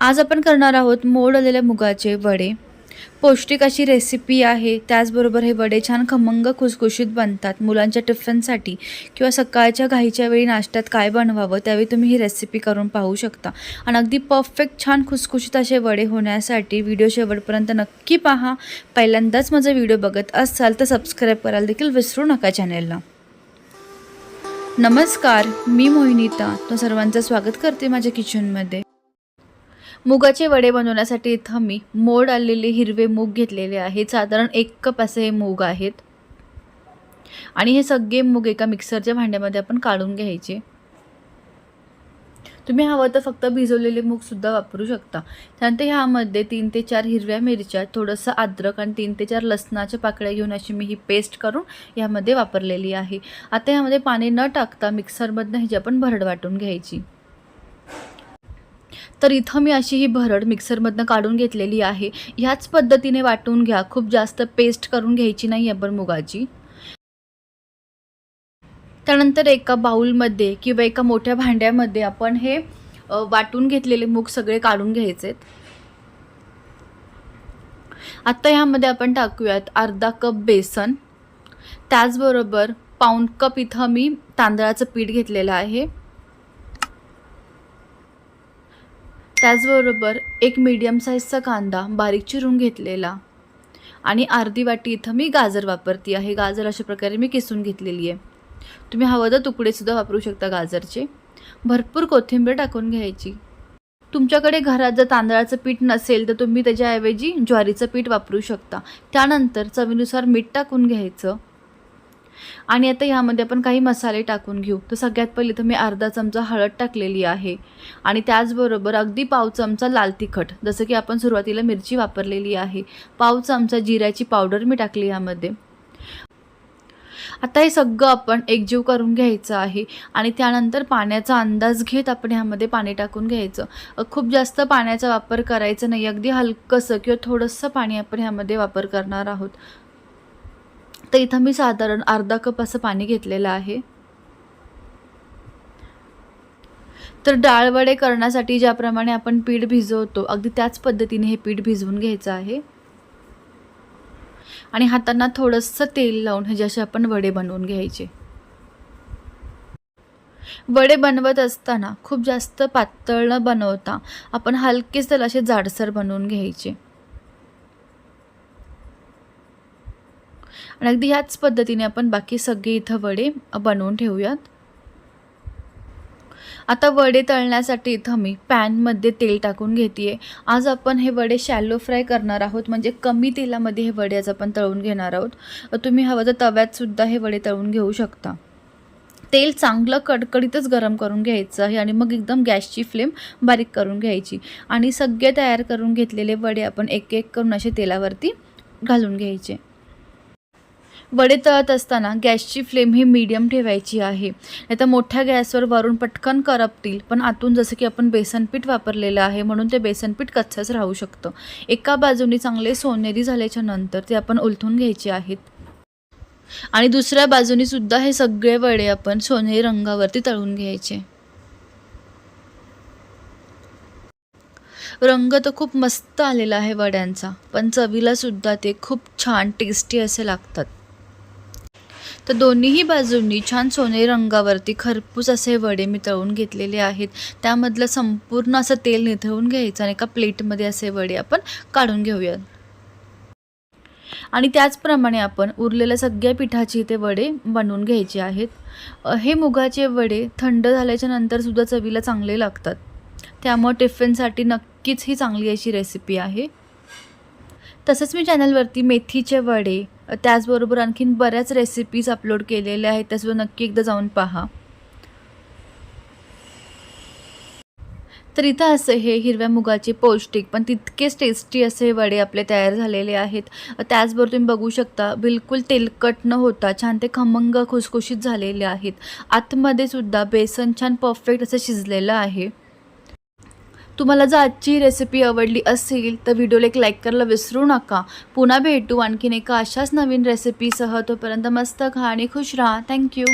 आज आपण करणार आहोत मोड आलेल्या मुगाचे वडे. पौष्टिक अशी रेसिपी आहे. त्याचबरोबर हे वडे छान खमंग खुसखुशीत बनतात. मुलांच्या टिफिनसाठी किंवा सकाळच्या घाईच्या वेळी नाश्त्यात काय बनवावं त्यावेळी तुम्ही ही रेसिपी करून पाहू शकता. आणि अगदी परफेक्ट छान खुसखुशीत असे वडे होण्यासाठी व्हिडिओ शेवटपर्यंत नक्की पहा. पहिल्यांदाच माझा व्हिडिओ बघत असाल तर सबस्क्राईब करायला देखील विसरू नका चॅनेलला नमस्कार मी मोहिनीता. तो सर्वांचं स्वागत करते माझ्या किचनमध्ये मुगाचे वडे बनवण्यासाठी इथं मी मोड आलेले हिरवे मूग घेतलेले आहेत. साधारण एक कप असे हे मूग आहेत. आणि हे सगळे मूग एका मिक्सरच्या भांड्यामध्ये आपण काढून घ्यायचे. तुम्ही हवं तर फक्त भिजवलेले मूगसुद्धा वापरू शकता. त्यानंतर ह्यामध्ये तीन ते चार हिरव्या मिरच्या थोडंसं अद्रक आणि तीन ते चार लसणाच्या पाकळ्या घेऊन अशी मी ही पेस्ट करून ह्यामध्ये वापरलेली आहे. आता ह्यामध्ये पाणी न टाकता मिक्सरमधनं ह्याची आपण भरड वाटून घ्यायची. तर इथं मी अशी ही भरड मिक्सरमधनं काढून घेतलेली आहे. ह्याच पद्धतीने वाटून घ्या. खूप जास्त पेस्ट करून घ्यायची नाही आपण मुगाची. त्यानंतर एका बाऊलमध्ये किंवा एका मोठ्या भांड्यामध्ये आपण हे वाटून घेतलेले मूग सगळे काढून घ्यायचेत. आत्ता ह्यामध्ये आपण टाकूयात अर्धा कप बेसन. त्याचबरोबर पाऊण कप इथं मी तांदळाचं पीठ घेतलेलं आहे. त्याचबरोबर एक मीडियम साईजचा कांदा बारीक चिरून घेतलेला. आणि अर्धी वाटी इथं मी गाजर वापरते आहे. गाजर अशा प्रकारे मी किसून घेतलेली आहे. तुम्ही हवं तर तुकडेसुद्धा वापरू शकता गाजरचे. भरपूर कोथिंबीर टाकून घ्यायची. तुमच्याकडे घरात जर तांदळाचं पीठ नसेल तर तुम्ही त्याच्याऐवजी ज्वारीचं पीठ वापरू शकता. त्यानंतर चवीनुसार मीठ टाकून घ्यायचं. आणि आता ह्यामध्ये आपण काही मसाले टाकून घेऊ. तर सगळ्यात पहिले तर मी अर्धा चमचा हळद टाकलेली आहे. आणि त्याचबरोबर अगदी पाव चमचा लाल तिखट जसं की आपण सुरुवातीला मिरची वापरलेली आहे. पाव चमचा जिऱ्याची पावडर मी टाकली यामध्ये आता हे सगळं आपण एकजीव करून घ्यायचं आहे. आणि त्यानंतर पाण्याचा अंदाज घेत आपण ह्यामध्ये पाणी टाकून घ्यायचं. खूप जास्त पाण्याचा वापर करायचा नाही. अगदी हलकंसं किंवा थोडंसं पाणी आपण ह्यामध्ये वापर करणार आहोत. तर इथं मी साधारण अर्धा कप असं पाणी घेतलेलं आहे. तर डाळवडे करण्यासाठी ज्याप्रमाणे आपण पीठ भिजवतो अगदी त्याच पद्धतीने हे पीठ भिजवून घ्यायचं आहे. आणि हातांना थोडंसं तेल लावून हे जसे आपण वडे बनवून घ्यायचे. वडे बनवत असताना खूप जास्त पातळ न बनवता आपण हलकेच त्याला असे जाडसर बनवून घ्यायचे. आणि अगदी ह्याच पद्धतीने आपण बाकी सगळे इथं वडे बनवून ठेवूयात. आता वडे तळण्यासाठी इथं मी पॅनमध्ये तेल टाकून घेते आज आपण हे वडे शॅलो फ्राय करणार आहोत म्हणजे कमी तेलामध्ये हे वडे आज आपण तळून घेणार आहोत. तुम्ही हवं तर तव्यातसुद्धा हे वडे तळून घेऊ शकता. तेल चांगलं कडकडीतच गरम करून घ्यायचं आहे आणि मग एकदम गॅसची फ्लेम बारीक करून घ्यायची. आणि सगळे तयार करून घेतलेले वडे आपण एक एक करून असे तेलावरती घालून घ्यायचे. वडे तळत असताना गॅसची फ्लेम ही मीडियम ठेवायची आहे. नाही तर मोठ्या गॅसवर वरून पटकन करपतील पण आतून जसं की आपण बेसनपीठ वापरलेलं आहे म्हणून ते बेसनपीठ कच्चंच राहू शकतं. एका बाजूने चांगले सोनेरी झाल्याच्यानंतर ते आपण उलथून घ्यायचे आहेत. आणि दुसऱ्या बाजूने सुद्धा हे सगळे वडे आपण सोनेरी रंगावरती तळून घ्यायचे. रंग तर खूप मस्त आलेला आहे वड्यांचा पण चवीला सुद्धा ते खूप छान टेस्टी असे लागतात. तर दोन्हीही बाजूंनी छान सोनेरी रंगावरती खरपूस असे वडे मी तळून घेतलेले आहेत. त्यामधलं संपूर्ण असं तेल निथळून घ्यायचं आणि एका प्लेटमध्ये असे वडे आपण काढून घेऊयात. आणि त्याचप्रमाणे आपण उरलेल्या सगळ्या पिठाची ते वडे बनवून घ्यायचे आहेत. हे मुगाचे वडे थंड झाल्याच्या नंतरसुद्धा चवीला चांगले लागतात. त्यामुळे टिफिनसाठी नक्कीच ही चांगली अशी रेसिपी आहे. तसंच मी चॅनलवरती मेथीचे वडे त्याचबरोबर आणखीन बऱ्याच रेसिपीज अपलोड केलेल्या आहेत. त्याचबरोबर नक्की एकदा जाऊन पहा. तर इथं असे हे हिरव्या मुगाचे पौष्टिक पण तितकेच टेस्टी असे वडे आपले तयार झालेले आहेत. त्याचबरोबर तुम्ही बघू शकता बिलकुल तेलकट न होता छान ते खमंग खुसखुशीत झालेले आहेत. आतमध्ये सुद्धा बेसन छान परफेक्ट असं शिजलेलं आहे. तुम्हाला जर आजची रेसिपी आवडली असेल तर व्हिडिओला एक लाईक करायला विसरू नका. पुन्हा भेटू आणखीन एका अशाच नवीन रेसिपीसह तोपर्यंत मस्त खा आणि खुश राहा. थँक्यू